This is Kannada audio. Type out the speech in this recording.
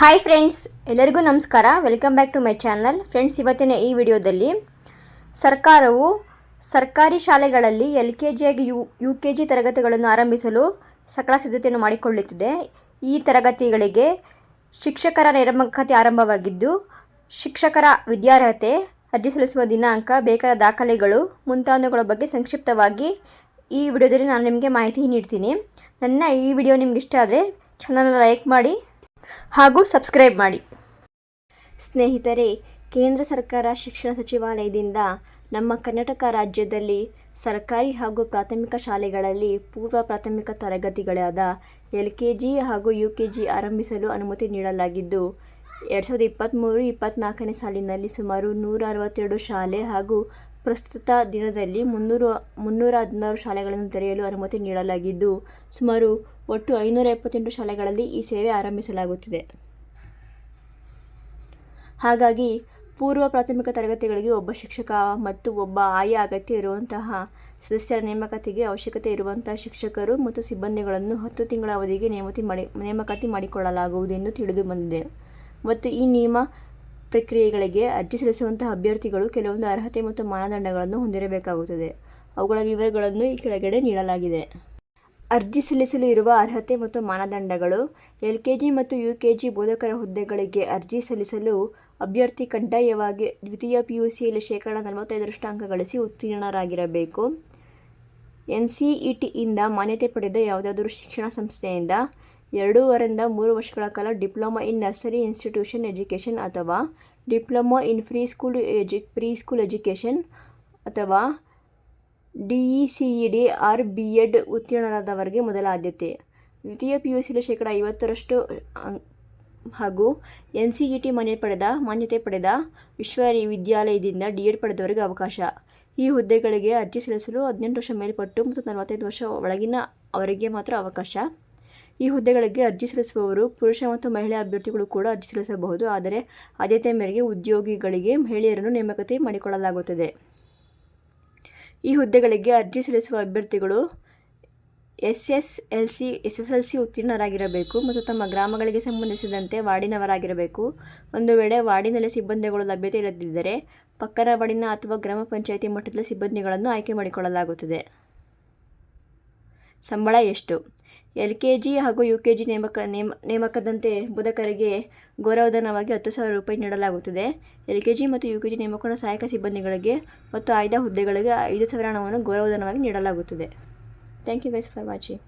ಹಾಯ್ ಫ್ರೆಂಡ್ಸ್ ಎಲ್ಲರಿಗೂ ನಮಸ್ಕಾರ. Welcome back to my channel friends ಇವತ್ತಿನ ಈ ವಿಡಿಯೋದಲ್ಲಿ ಸರ್ಕಾರವು ಸರ್ಕಾರಿ ಶಾಲೆಗಳಲ್ಲಿ ಎಲ್ ಕೆ ಜಿಯಾಗಿ ಯು ಯು ಕೆ ಜಿ ತರಗತಿಗಳನ್ನು ಆರಂಭಿಸಲು ಸಕಲ ಸಿದ್ಧತೆಯನ್ನು ಮಾಡಿಕೊಳ್ಳುತ್ತಿದೆ. ಈ ತರಗತಿಗಳಿಗೆ ಶಿಕ್ಷಕರ ನೇಮಕಾತಿ ಆರಂಭವಾಗಿದ್ದು, ಶಿಕ್ಷಕರ ವಿದ್ಯಾರ್ಹತೆ, ಅರ್ಜಿ ಸಲ್ಲಿಸುವ ದಿನಾಂಕ, ಬೇಕಾದ ದಾಖಲೆಗಳು ಮುಂತಾದವುಗಳ ಬಗ್ಗೆ ಸಂಕ್ಷಿಪ್ತವಾಗಿ ಈ ವಿಡಿಯೋದಲ್ಲಿ ನಾನು ನಿಮಗೆ ಮಾಹಿತಿ ನೀಡ್ತೀನಿ. ನನ್ನ ಈ ವಿಡಿಯೋ ನಿಮ್ಗೆ ಇಷ್ಟ ಆದರೆ ಚಾನಲ್ನ ಲೈಕ್ ಮಾಡಿ ಹಾಗೂ ಸಬ್ಸ್ಕ್ರೈಬ್ ಮಾಡಿ. ಸ್ನೇಹಿತರೆ, ಕೇಂದ್ರ ಸರ್ಕಾರ ಶಿಕ್ಷಣ ಸಚಿವಾಲಯದಿಂದ ನಮ್ಮ ಕರ್ನಾಟಕ ರಾಜ್ಯದಲ್ಲಿ ಸರ್ಕಾರಿ ಹಾಗೂ ಪ್ರಾಥಮಿಕ ಶಾಲೆಗಳಲ್ಲಿ ಪೂರ್ವ ಪ್ರಾಥಮಿಕ ತರಗತಿಗಳಾದ ಎಲ್ ಕೆ ಜಿ ಹಾಗೂ ಯು ಕೆ ಜಿ ಆರಂಭಿಸಲು ಅನುಮತಿ ನೀಡಲಾಗಿದ್ದು, ಎರಡು ಸಾವಿರದ ಇಪ್ಪತ್ತ್ಮೂರು ಇಪ್ಪತ್ತ್ನಾಲ್ಕನೇ ಸಾಲಿನಲ್ಲಿ ಸುಮಾರು ನೂರ ಅರವತ್ತೆರಡು ಶಾಲೆ ಹಾಗೂ ಪ್ರಸ್ತುತ ದಿನದಲ್ಲಿ ಮುನ್ನೂರು ಮುನ್ನೂರ ಹದಿನಾರು ಶಾಲೆಗಳನ್ನು ತೆರೆಯಲು ಅನುಮತಿ ನೀಡಲಾಗಿದ್ದು, ಸುಮಾರು ಒಟ್ಟು ಐನೂರ ಎಪ್ಪತ್ತೆಂಟು ಶಾಲೆಗಳಲ್ಲಿ ಈ ಸೇವೆ ಆರಂಭಿಸಲಾಗುತ್ತಿದೆ. ಹಾಗಾಗಿ, ಪೂರ್ವ ಪ್ರಾಥಮಿಕ ತರಗತಿಗಳಿಗೆ ಒಬ್ಬ ಶಿಕ್ಷಕ ಮತ್ತು ಒಬ್ಬ ಆಯಾ ಅಗತ್ಯ ಇರುವಂತಹ ಸದಸ್ಯರ ನೇಮಕಾತಿಗೆ ಅವಶ್ಯಕತೆ ಇರುವಂತಹ ಶಿಕ್ಷಕರು ಮತ್ತು ಸಿಬ್ಬಂದಿಗಳನ್ನು ಹತ್ತು ತಿಂಗಳ ಅವಧಿಗೆ ನೇಮತಿ ಮಾಡಿ ನೇಮಕಾತಿ ಮಾಡಿಕೊಳ್ಳಲಾಗುವುದೆಂದು ತಿಳಿದು ಬಂದಿದೆ. ಮತ್ತು ಈ ನಿಯಮ ಪ್ರಕ್ರಿಯೆಗಳಿಗೆ ಅರ್ಜಿ ಸಲ್ಲಿಸುವಂತಹ ಅಭ್ಯರ್ಥಿಗಳು ಕೆಲವೊಂದು ಅರ್ಹತೆ ಮತ್ತು ಮಾನದಂಡಗಳನ್ನು ಹೊಂದಿರಬೇಕಾಗುತ್ತದೆ. ಅವುಗಳ ವಿವರಗಳನ್ನು ಈ ಕೆಳಗಡೆ ನೀಡಲಾಗಿದೆ. ಅರ್ಜಿ ಸಲ್ಲಿಸಲು ಇರುವ ಅರ್ಹತೆ ಮತ್ತು ಮಾನದಂಡಗಳು, ಎಲ್ ಕೆ ಜಿ ಮತ್ತು ಯು ಕೆ ಜಿ ಬೋಧಕರ ಹುದ್ದೆಗಳಿಗೆ ಅರ್ಜಿ ಸಲ್ಲಿಸಲು ಅಭ್ಯರ್ಥಿ ಕಡ್ಡಾಯವಾಗಿ ದ್ವಿತೀಯ ಪಿ ಯು ಸಿಯಲ್ಲಿ ಶೇಕಡ ನಲವತ್ತೈದರಷ್ಟು ಅಂಕ ಗಳಿಸಿ ಉತ್ತೀರ್ಣರಾಗಿರಬೇಕು. ಎನ್ ಸಿ ಇ ಟಿಯಿಂದ ಮಾನ್ಯತೆ ಪಡೆದ ಯಾವುದಾದರೂ ಶಿಕ್ಷಣ ಸಂಸ್ಥೆಯಿಂದ ಎರಡೂವರೆಯಿಂದ ಮೂರು ವರ್ಷಗಳ ಕಾಲ diploma in nursery institution education ಅಥವಾ diploma in free school edu, pre school education ಅಥವಾ D E C E D R B Ed ಉತ್ತೀರ್ಣರಾದವರಿಗೆ ಮೊದಲ ಆದ್ಯತೆ. ದ್ವಿತೀಯ ಪಿ ಯು ಸಿಲಿ ಶೇಕಡ ಐವತ್ತರಷ್ಟು ಹಾಗೂ ಎನ್ ಸಿ ಇ ಟಿ ಮನೆ ಪಡೆದ, ಮಾನ್ಯತೆ ಪಡೆದ ವಿಶ್ವವಿದ್ಯಾಲಯದಿಂದ ಡಿ ಎಡ್ ಪಡೆದವರಿಗೆ ಅವಕಾಶ. ಈ ಹುದ್ದೆಗಳಿಗೆ ಅರ್ಜಿ ಸಲ್ಲಿಸಲು ಹದಿನೆಂಟು ವರ್ಷ ಮೇಲ್ಪಟ್ಟು ಮತ್ತು ನಲವತ್ತೈದು ವರ್ಷ ಒಳಗಿನ ಅವರಿಗೆ ಮಾತ್ರ ಅವಕಾಶ. ಈ ಹುದ್ದೆಗಳಿಗೆ ಅರ್ಜಿ ಸಲ್ಲಿಸುವವರು ಪುರುಷ ಮತ್ತು ಮಹಿಳಾ ಅಭ್ಯರ್ಥಿಗಳು ಕೂಡ ಅರ್ಜಿ ಸಲ್ಲಿಸಬಹುದು. ಆದರೆ ಆದ್ಯತೆ ಮೇರೆಗೆ ಉದ್ಯೋಗಿಗಳಿಗೆ ಮಹಿಳೆಯರನ್ನು ನೇಮಕತೆ ಮಾಡಿಕೊಳ್ಳಲಾಗುತ್ತದೆ. ಈ ಹುದ್ದೆಗಳಿಗೆ ಅರ್ಜಿ ಸಲ್ಲಿಸುವ ಅಭ್ಯರ್ಥಿಗಳು S S L C S S L C ಉತ್ತೀರ್ಣರಾಗಿರಬೇಕು ಮತ್ತು ತಮ್ಮ ಗ್ರಾಮಗಳಿಗೆ ಸಂಬಂಧಿಸಿದಂತೆ ವಾರ್ಡಿನವರಾಗಿರಬೇಕು. ಒಂದು ವೇಳೆ ವಾರ್ಡಿನಲ್ಲಿ ಸಿಬ್ಬಂದಿಗಳು ಲಭ್ಯತೆ ಇಲ್ಲದಿದ್ದರೆ ಪಕ್ಕದ ವಾರ್ಡಿನ ಅಥವಾ ಗ್ರಾಮ ಪಂಚಾಯಿತಿ ಮಟ್ಟದ ಸಿಬ್ಬಂದಿಗಳನ್ನು ಆಯ್ಕೆ ಮಾಡಿಕೊಳ್ಳಲಾಗುತ್ತದೆ. ಸಂಬಳ ಎಷ್ಟು? ಎಲ್ ಕೆ ಜಿ ಹಾಗೂ ಯು ಕೆ ಜಿ ನೇಮಕ, ನೇಮ, ನೇಮಕದಂತೆ ಬೋಧಕರಿಗೆ ಗೌರವಧನವಾಗಿ ಹತ್ತು ಸಾವಿರ ರೂಪಾಯಿ ನೀಡಲಾಗುತ್ತದೆ. ಎಲ್ ಕೆ ಜಿ ಮತ್ತು ಯು ಕೆ ಜಿ ನೇಮಕನ ಸಹಾಯಕ ಸಿಬ್ಬಂದಿಗಳಿಗೆ ಮತ್ತು ಆಯ್ದ ಹುದ್ದೆಗಳಿಗೆ ಐದು ಸಾವಿರ ಹಣವನ್ನು ಗೌರವಧನವಾಗಿ ನೀಡಲಾಗುತ್ತದೆ. Thank you guys for watching.